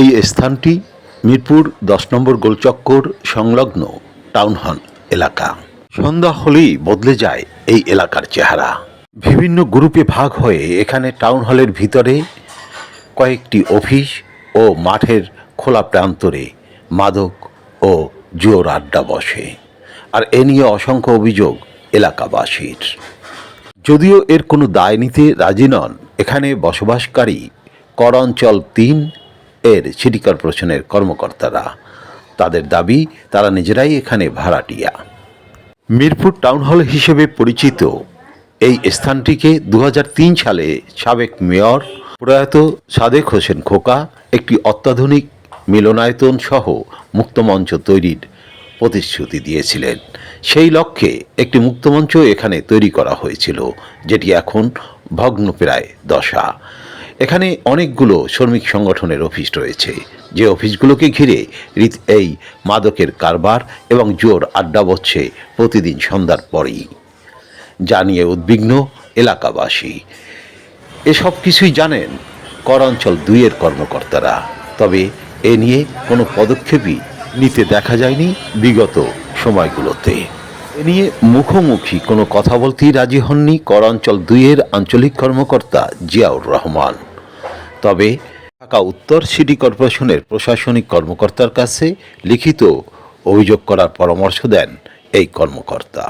এই স্থানটি মিরপুর দশ নম্বর গোলচক্কর সংলগ্ন টাউন হল এলাকা। সন্ধ্যা হলেই বদলে যায় এই এলাকার চেহারা। বিভিন্ন গ্রুপে ভাগ হয়ে এখানে টাউন হলের ভিতরে কয়েকটি অফিস ও মাঠের খোলা প্রান্তরে মাদক ও জোর আড্ডা বসে। আর এ নিয়ে অসংখ্য অভিযোগ এলাকাবাসীর। যদিও এর কোনো দায় নিতে রাজি নন, এখানে বসবাসকারী কর অঞ্চল তিন এর সিটি কর্পোরেশনের কর্মকর্তারা। তাদের দাবি, তারা নিজেরাই এখানে ভাড়াটিয়া। মিরপুর টাউন হল হিসেবে পরিচিত। এই স্থানটিকে দু সালে সাবেক মেয়র প্রয়াত সাদেক হোসেন খোকা, একটি অত্যাধুনিক মিলনায়তন সহ মুক্তমঞ্চ তৈরির প্রতিশ্রুতি দিয়েছিলেন। সেই লক্ষ্যে একটি মুক্তমঞ্চ এখানে তৈরি করা হয়েছিল, যেটি এখন ভগ্নপ্রায় দশা। এখানে অনেকগুলো শ্রমিক সংগঠনের অফিস রয়েছে। যে অফিসগুলোকে ঘিরে রীত- এই মাদকের কারবার এবং জোর আড্ডা বচ্ছে প্রতিদিন সন্ধ্যার পরেই। যা নিয়ে উদ্বিগ্ন এলাকাবাসী। এসব কিছুই জানেন করাঞ্চল দুইয়ের কর্মকর্তারা। তবে এ নিয়ে কোনো পদক্ষেপই নিতে দেখা যায়নি বিগত সময়গুলোতে। এ নিয়ে মুখোমুখি কোনো কথা বলতেই রাজি হননি করাঞ্চল দুইয়ের আঞ্চলিক কর্মকর্তা জিয়াউর রহমান। তবে ঢাকা উত্তর সিটি কর্পোরেশনের প্রশাসনিক কর্মকর্তার কাছে লিখিত অভিযোগ করার পরামর্শ দেন এই কর্মকর্তা।